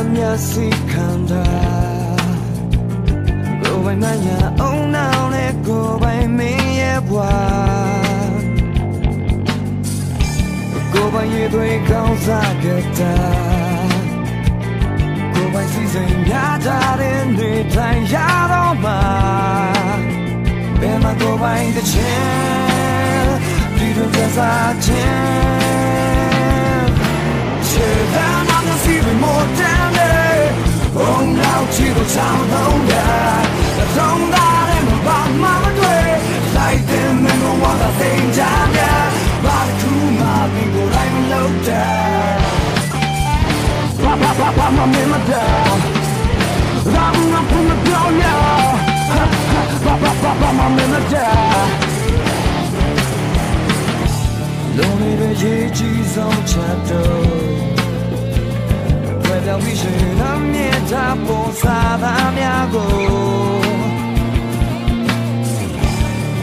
စီခံတာကိုယ်ပိုင်မညာအောင်နောင်နဲ့ကိုယ်ပိုင်မင်းရဲ့ဘွာကိုယ်ပိုင်ရဲ့တွေကောင်းစားခဲ့တာကိုယ်ပိုင်စီစဉ်များကြတဲ့နေထိုင်ရတော့မှာဘယ်မှာကိုယ်ပိုင်တဲ့ချင်းဒီလိုကစားချင်း ပါပါပါမမင်းမတာရာမမဖုန်းပြောင်းရပါပါပါပါမမင်းမတာလုံးလေးရဲ့ရေးကြီးဆုံးချက်တော့ဝယ်ပြောင်းပြီးရှင်အမြဲတမ်းပေါ်စားသားများကို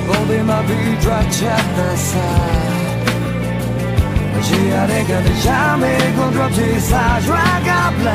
ဘုံတွေမှာပြီးကြွချက်တဲ့စားမရှိရတဲ့ကတည်းကမေကွန်ထရပြေစာရွာကပလန်ဘယ်မှာ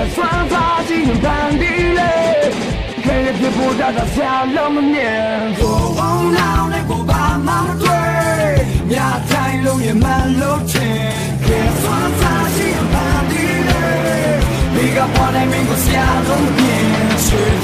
ကဲဆွမ်းသားကြည့်ရင်ပန်းဒီလေခဲရပြဖို့တာဆရာလုံးမမြင် Oh now နဲ့ကဘာမှမတွေ့ညတိုင်းလုံးနဲ့မလို့တဲ့ကဲဆွမ်းသားကြည့်ရင်ပန်းဒီလေဒီကပေါ်နေမင်းကိုဆရာလုံးမမြင်ချွေ